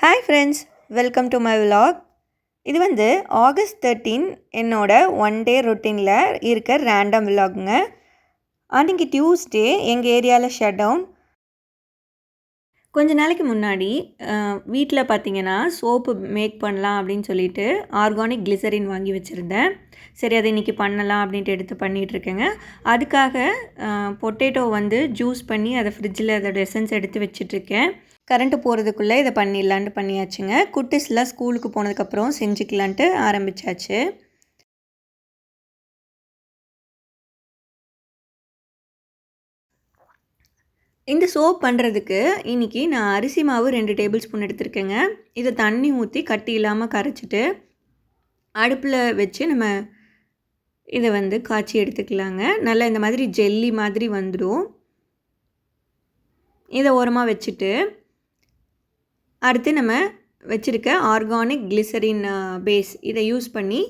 Hi friends welcome to my vlog இது வந்து August thirteen என்னோட ஒன் டே ரொட்டீனில் இருக்க ரேண்டம் விலாகுங்க அன்றைக்கி டியூஸ்டே எங்கள் ஏரியாவில் ஷட் டவுன் கொஞ்ச நாளைக்கு முன்னாடி வீட்டில் பார்த்தீங்கன்னா சோப்பு மேக் பண்ணலாம் அப்படின்னு சொல்லிட்டு ஆர்கானிக் கிளிசரின் வாங்கி வச்சுருந்தேன். சரி அதை இன்றைக்கி பண்ணலாம் அப்படின்ட்டு எடுத்து பண்ணிகிட்ருக்கேங்க அதுக்காக பொட்டேட்டோ வந்து ஜூஸ் பண்ணி அதை ஃப்ரிட்ஜில் அதோடய எசன்ஸ் எடுத்து வச்சிட்ருக்கேன் கரண்ட்டு போகிறதுக்குள்ளே இதை பண்ணிடலான்ட்டு பண்ணியாச்சுங்க. குட்டிஸ்லாம் ஸ்கூலுக்கு போனதுக்கப்புறம் செஞ்சுக்கலான்ட்டு ஆரம்பித்தாச்சு இந்த சோப் பண்ணுறதுக்கு இன்றைக்கி நான் அரிசி மாவு ரெண்டு டேபிள் ஸ்பூன் எடுத்திருக்கேங்க. இதை தண்ணி ஊற்றி கட்டி இல்லாமல் கரைச்சிட்டு அடுப்பில் வச்சு நம்ம இதை வந்து காய்ச்சி எடுத்துக்கலாங்க. நல்லா இந்த மாதிரி ஜெல்லி மாதிரி வந்துடும் இதை ஓரமாக வச்சுட்டு அடுத்து நம்ம வச்சுருக்க ஆர்கானிக் கிளிசரின் பேஸ் இதை யூஸ் பண்ணி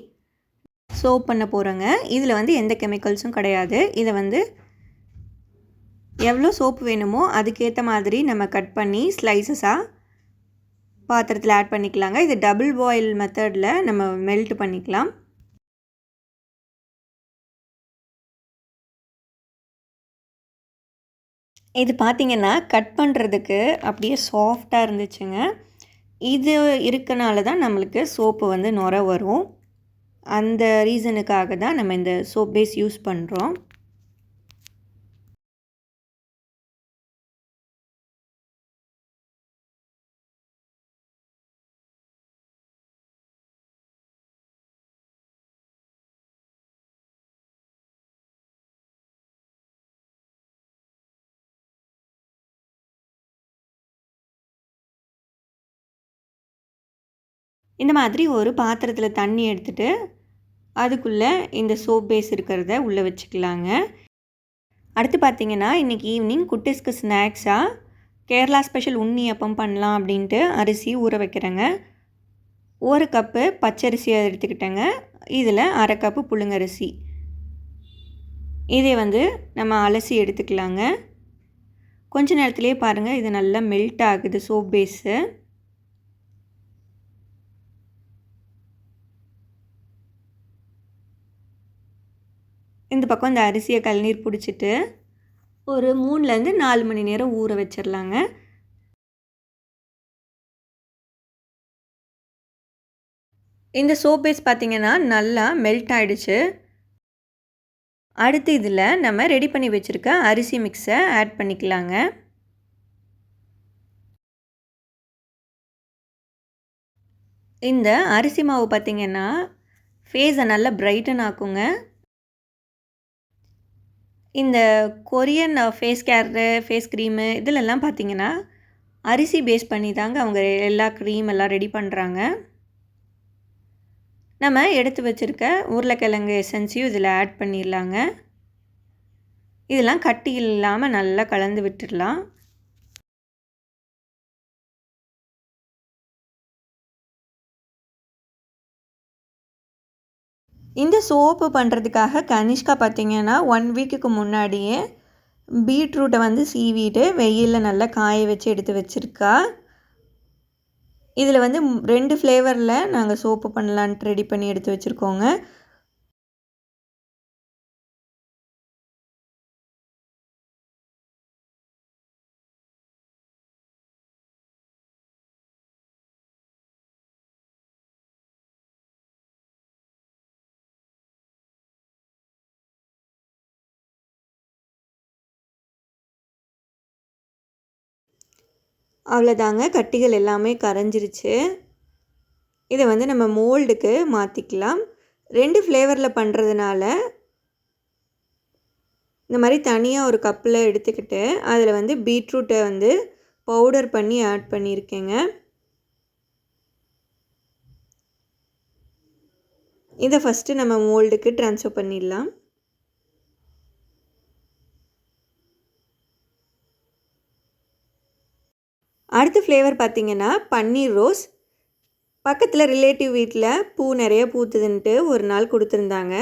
சோப் பண்ண போகிறோங்க இதில் வந்து எந்த கெமிக்கல்ஸும் கிடையாது. இதை வந்து எவ்வளோ சோப்பு வேணுமோ அதுக்கேற்ற மாதிரி நம்ம கட் பண்ணி ஸ்லைசஸாக பாத்திரத்தில் ஆட் பண்ணிக்கலாங்க. இது டபுள் பாயில் மெத்தடில் நம்ம மெல்ட் பண்ணிக்கலாம். இது பார்த்திங்கன்னா கட் பண்ணுறதுக்கு அப்படியே சாஃப்டாக இருந்துச்சுங்க. இது இருக்கனால தான் நம்மளுக்கு சோப்பு வந்து நுர வரும். அந்த ரீசனுக்காக தான் நம்ம இந்த சோப் பேஸ் யூஸ் பண்ணுறோம் இந்த மாதிரி ஒரு பாத்திரத்தில் தண்ணி எடுத்துகிட்டு அதுக்குள்ளே இந்த சோப் பேஸ் இருக்கிறத உள்ளே வச்சுக்கலாங்க. அடுத்து பார்த்திங்கன்னா இன்றைக்கி ஈவினிங் குட்டிஸ்க்கு ஸ்நாக்ஸாக கேரளா ஸ்பெஷல் உண்ணி அப்பம் பண்ணலாம் அப்படின்ட்டு அரிசி ஊற வைக்கிறேங்க. ஒரு கப்பு பச்சரிசியை எடுத்துக்கிட்டேங்க. இதில் அரை கப்பு புழுங்கரிசி. இதை வந்து நம்ம அலசி எடுத்துக்கலாங்க. கொஞ்ச நேரத்துலேயே பாருங்கள் இது நல்லா மெல்ட் ஆகுது சோப் பேஸு இந்த பக்கம் இந்த அரிசியை கழுநீர் பிடிச்சிட்டு ஒரு மூணுலேருந்து நாலு மணி நேரம் ஊற வச்சிடலாங்க. இந்த சோப் பேஸ் பார்த்திங்கன்னா நல்லா மெல்ட் ஆகிடுச்சு அடுத்து இதில் நம்ம ரெடி பண்ணி வச்சுருக்க அரிசி மிக்ஸை ஆட் பண்ணிக்கலாங்க. இந்த அரிசி மாவு பார்த்திங்கன்னா ஃபேஸை நல்லா பிரைட்டன் ஆக்குங்க. இந்த Korean face care face cream இதிலெல்லாம் பார்த்திங்கன்னா அரிசி பேஸ் பண்ணி தாங்க அவங்க எல்லா க்ரீம் எல்லாம் ரெடி பண்ணுறாங்க நம்ம எடுத்து வச்சுருக்க உருளைக்கிழங்கு எசன்ஸையும் இதில் ஆட் பண்ணிடலாங்க. இதெல்லாம் கட்டி இல்லாமல் நல்லா கலந்து விட்டுடலாம். இந்த சோப்பு பண்ணுறதுக்காக கனிஷ்கா பார்த்திங்கன்னா ஒன் வீக்குக்கு முன்னாடியே பீட்ரூட்டை வந்து சீவிட்டு வெயிலில் நல்லா காய வச்சு எடுத்து வச்சுருக்கா. இதில் வந்து ரெண்டு ஃப்ளேவரில் நாங்கள் சோப்பு பண்ணலான்ட்டு ரெடி பண்ணி எடுத்து வச்சுருக்கோங்க. அவ்வளோதாங்க. கட்டிகள் எல்லாமே கரைஞ்சிருச்சு. இதை வந்து நம்ம மோல்டுக்கு மாற்றிக்கலாம் ரெண்டு ஃப்ளேவரில் பண்ணுறதுனால இந்த மாதிரி தனியாக ஒரு கப்பில் எடுத்துக்கிட்டு அதில் வந்து பீட்ரூட்டை வந்து பவுடர் பண்ணி ஆட் பண்ணியிருக்கேங்க. இதை ஃபஸ்ட்டு நம்ம மோல்டுக்கு ட்ரான்ஸ்ஃபர் பண்ணிடலாம். அடுத்த ஃப்ளேவர் பார்த்திங்கன்னா பன்னீர் ரோஸ். பக்கத்தில் ரிலேட்டிவ் வீட்டில் பூ நிறைய பூத்துதுன்ட்டு ஒரு நாள் கொடுத்துருந்தாங்க.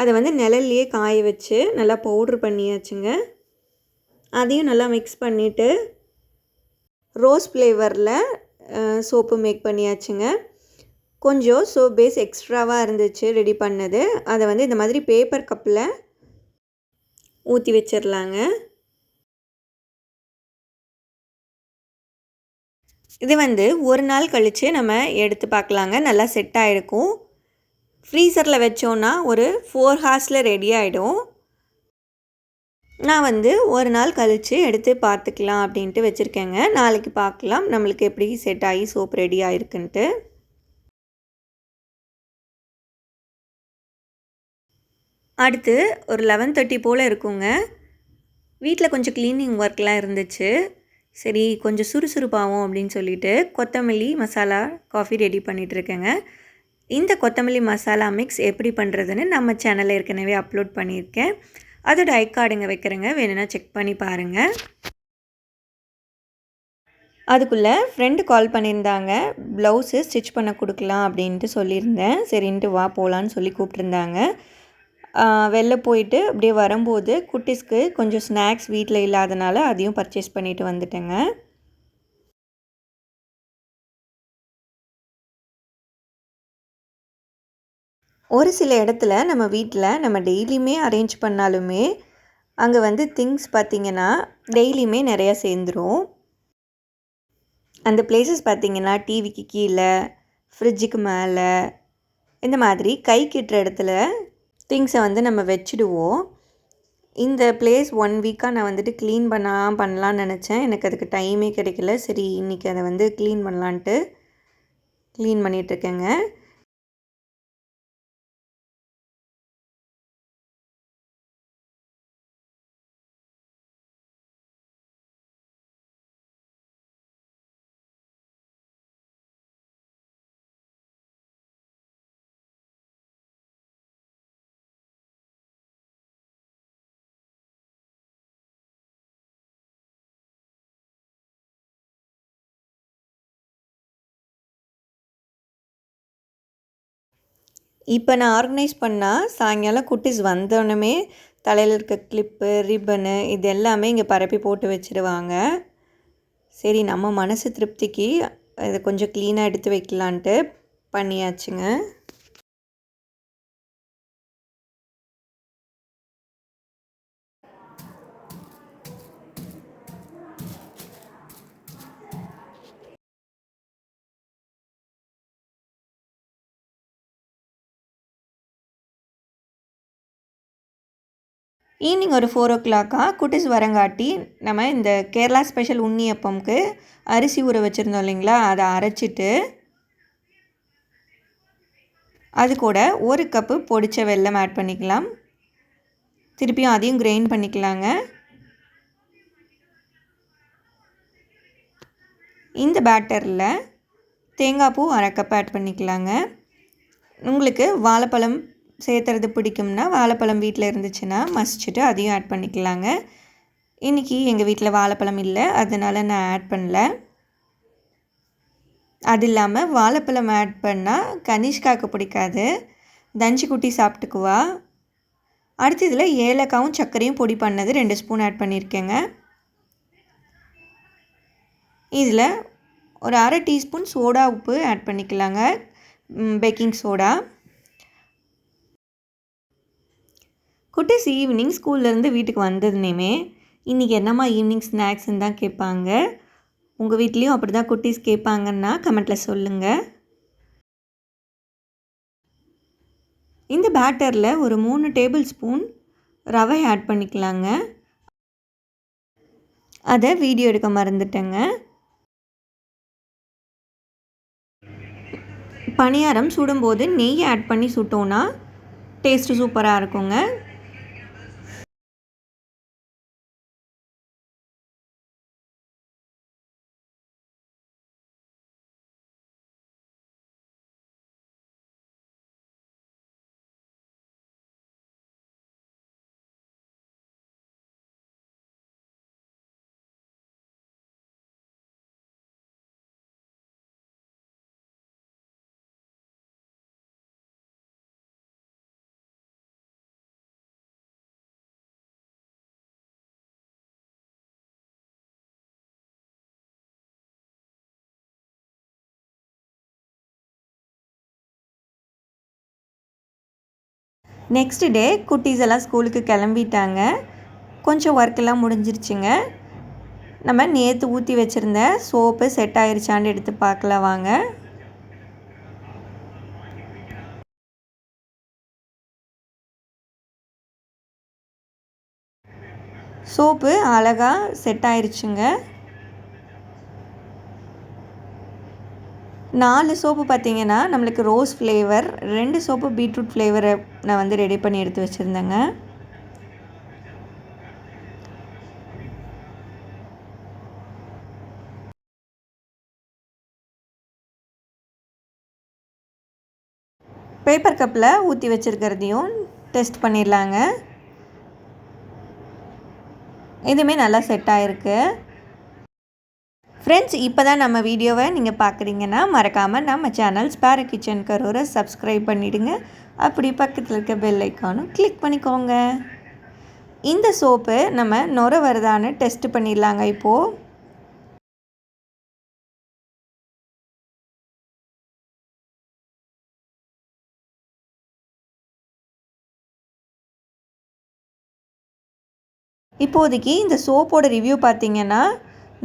அதை வந்து நிழல்லையே காய வச்சு நல்லா பவுட்ரு பண்ணியாச்சுங்க. அதையும் நல்லா மிக்ஸ் பண்ணிவிட்டு ரோஸ் ஃப்ளேவரில் சோப்பு மேக் பண்ணியாச்சுங்க. கொஞ்சம் சோப் பேஸ் எக்ஸ்ட்ராவாக இருந்துச்சு ரெடி பண்ணது. அதை வந்து இந்த மாதிரி பேப்பர் கப்பில் ஊற்றி வச்சிடலாங்க இது வந்து ஒரு நாள் கழித்து நம்ம எடுத்து பார்க்கலாங்க. நல்லா செட் ஆகிருக்கும் ஃப்ரீசரில் வச்சோன்னா ஒரு ஃபோர் ஹார்ஸில் ரெடி ஆகிடும் நான் வந்து ஒரு நாள் கழித்து எடுத்து பார்த்துக்கலாம் அப்படின்ட்டு வச்சுருக்கேங்க. நாளைக்கு பார்க்கலாம். நம்மளுக்கு எப்படி செட் ஆகி சோப் ரெடி ஆகிருக்குன்ட்டு அடுத்து ஒரு லெவன் தேர்ட்டி போல் இருக்குங்க. வீட்டில் கொஞ்சம் க்ளீனிங் ஒர்க்லாம் இருந்துச்சு. சரி கொஞ்சம் சுறுசுறுப்பாகும் அப்படின்னு சொல்லிட்டு கொத்தமல்லி மசாலா காஃபி ரெடி பண்ணிகிட்ருக்கேங்க இந்த கொத்தமல்லி மசாலா மிக்ஸ் எப்படி பண்ணுறதுன்னு நம்ம சேனலில் ஏற்கனவே அப்லோட் பண்ணியிருக்கேன். அதோட ஐ கார்டுங்க வைக்கிறேங்க. வேணும்னா செக் பண்ணி பாருங்கள் அதுக்குள்ளே ஃப்ரெண்டு கால் பண்ணியிருந்தாங்க. ப்ளவுஸு ஸ்டிச் பண்ண கொடுக்கலாம் அப்படின்ட்டு சொல்லியிருந்தேன். சரின்ட்டு வா போகலான்னு சொல்லி கூப்பிட்ருந்தாங்க வெளில போயிட்டு அப்படியே வரும்போது குட்டீஸ்க்கு கொஞ்சம் ஸ்நாக்ஸ் வீட்டில் இல்லாதனால அதையும் பர்ச்சேஸ் பண்ணிட்டு வந்துட்டேங்க. ஒரு சில இடத்துல நம்ம வீட்டில் நம்ம டெய்லியுமே அரேஞ்ச் பண்ணாலுமே அங்கே வந்து திங்ஸ் பார்த்திங்கன்னா டெய்லியுமே நிறையா சேர்ந்துரும். அந்த பிளேசஸ் பார்த்திங்கன்னா டிவிக்கு கீழே ஃப்ரிட்ஜுக்கு மேலே இந்த மாதிரி கை கிட்டுற இடத்துல திங்ஸை வந்து நம்ம வச்சுடுவோம். இந்த பிளேஸ் ஒன் வீக்காக நான் வந்துட்டு க்ளீன் பண்ணலாம் பண்ணலான்னு நினச்சேன். எனக்கு அதுக்கு டைமே கிடைக்கல. சரி இன்றைக்கி அதை வந்து க்ளீன் பண்ணலான்ட்டு க்ளீன் பண்ணிகிட்ருக்கேங்க இப்போ நான் ஆர்கனைஸ் பண்ணால் சாயங்காலம் குட்டீஸ் வந்தோடனே தலையில் இருக்க கிளிப்பு ரிப்பனு இது எல்லாமே இங்கே பரப்பி போட்டு வச்சுருவாங்க. சரி நம்ம மனசு திருப்திக்கு இதை கொஞ்சம் க்ளீனாக எடுத்து வைக்கலான்ட்டு பண்ணியாச்சுங்க. ஈவினிங் ஒரு ஃபோர் ஓ கிளாக்காக குட்டிஸ் வரங்காட்டி நம்ம இந்த கேரளா ஸ்பெஷல் உண்ணியப்பம்க்கு அரிசி ஊற வச்சுருந்தோம் இல்லைங்களா? அதை அரைச்சிட்டு அது கூட ஒரு கப்பு பொடிச்ச வெல்லம் ஆட் பண்ணிக்கலாம். திருப்பியும் அதையும் கிரைண்ட் பண்ணிக்கலாங்க. இந்த பேட்டரில் தேங்காய் பூ அரை கப் ஆட் பண்ணிக்கலாங்க. உங்களுக்கு வாழைப்பழம் சேர்த்துறது பிடிக்கும்னா வாழைப்பழம் வீட்டில் இருந்துச்சுன்னா மசிச்சுட்டு அதையும் ஆட் பண்ணிக்கலாங்க. இன்றைக்கி எங்கள் வீட்டில் வாழைப்பழம் இல்லை அதனால் நான் ஆட் பண்ணல. அது இல்லாமல் வாழைப்பழம் ஆட் பண்ணால் கனிஷ்காவுக்கு பிடிக்காது. தஞ்சி குட்டி சாப்பிட்டுக்குவா அடுத்து இதில் ஏலக்காவும் சர்க்கரையும் பொடி பண்ணது ரெண்டு ஸ்பூன் ஆட் பண்ணியிருக்கேங்க இதில் ஒரு அரை டீஸ்பூன் சோடா உப்பு ஆட் பண்ணிக்கலாங்க. பேக்கிங் சோடா குட்டீஸ் ஈவினிங் ஸ்கூல்லேருந்து வீட்டுக்கு வந்ததுனேமே இன்றைக்கி என்னம்மா ஈவினிங் ஸ்நாக்ஸ்ன்னு தான் கேட்பாங்க. உங்கள் வீட்லேயும் அப்படி தான் குட்டீஸ் கேட்பாங்கன்னா கமெண்ட்டில் சொல்லுங்கள் இந்த பேட்டரில் ஒரு மூணு டேபிள் ஸ்பூன் ரவை ஆட் பண்ணிக்கலாங்க. அதை வீடியோ எடுக்க மறந்துட்டேங்க. பணியாரம் சுடும்போது நெய் ஆட் பண்ணி சுட்டோன்னா டேஸ்ட்டு சூப்பராக இருக்குங்க. நெக்ஸ்ட் டே குட்டீஸ் எல்லாம் ஸ்கூலுக்கு கிளம்பிட்டாங்க. கொஞ்சம் ஒர்க்கெல்லாம் முடிஞ்சிருச்சுங்க. நம்ம நேற்று ஊற்றி வச்சுருந்த சோப்பு செட் ஆயிருச்சான்னு எடுத்து பார்க்கலாம் வாங்க. சோப்பு அழகாக செட் ஆயிருச்சுங்க. நாலு சோப்பு பார்த்தீங்கன்னா நம்மளுக்கு ரோஸ் ஃப்ளேவர் ரெண்டு சோப்பு பீட்ரூட் ஃப்ளேவரை நான் வந்து ரெடி பண்ணி எடுத்து வச்சுருந்தேங்க. பேப்பர் கப்பில் ஊற்றி வச்சுருக்கிறதையும் டெஸ்ட் பண்ணிடலாங்க. இதுவுமே நல்லா செட் ஆகிருக்கு ஃப்ரெண்ட்ஸ் இப்போ தான் நம்ம வீடியோவை நீங்கள் பார்க்குறீங்கன்னா மறக்காமல் நம்ம சேனல் ஸ்பேர கிச்சன் கரோரை சப்ஸ்கிரைப் பண்ணிவிடுங்க அப்படி பக்கத்தில் இருக்க பெல் ஐக்கானும் கிளிக் பண்ணிக்கோங்க. இந்த சோப்பு நம்ம நுர வருதான்னு டெஸ்ட் பண்ணிடலாங்க இப்போது இப்போதைக்கு இந்த சோப்போட ரிவ்யூ பார்த்தீங்கன்னா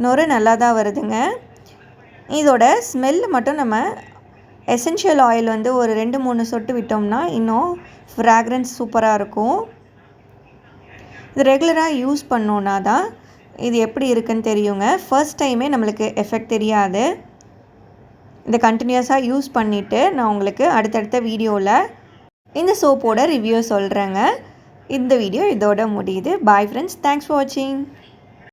நொறு நல்லா தான் வருதுங்க. இதோட ஸ்மெல் மட்டும் நம்ம எசென்ஷியல் ஆயில் வந்து ஒரு ரெண்டு மூணு சொட்டு விட்டோம்னா இன்னும் ஃப்ராக்ரன்ஸ் சூப்பராக இருக்கும். இது ரெகுலராக யூஸ் பண்ணோன்னா தான் இது எப்படி இருக்குன்னு தெரியுங்க. ஃபர்ஸ்ட் டைமே நம்மளுக்கு எஃபெக்ட் தெரியாது. இதை கண்டினியூஸாக யூஸ் பண்ணிவிட்டு நான் உங்களுக்கு அடுத்தடுத்த வீடியோவில் இந்த சோப்போட ரிவ்யூ சொல்கிறேங்க இந்த வீடியோ இதோட முடியுது. பாய் ஃப்ரெண்ட்ஸ் தேங்க்ஸ் ஃபார் வாட்சிங்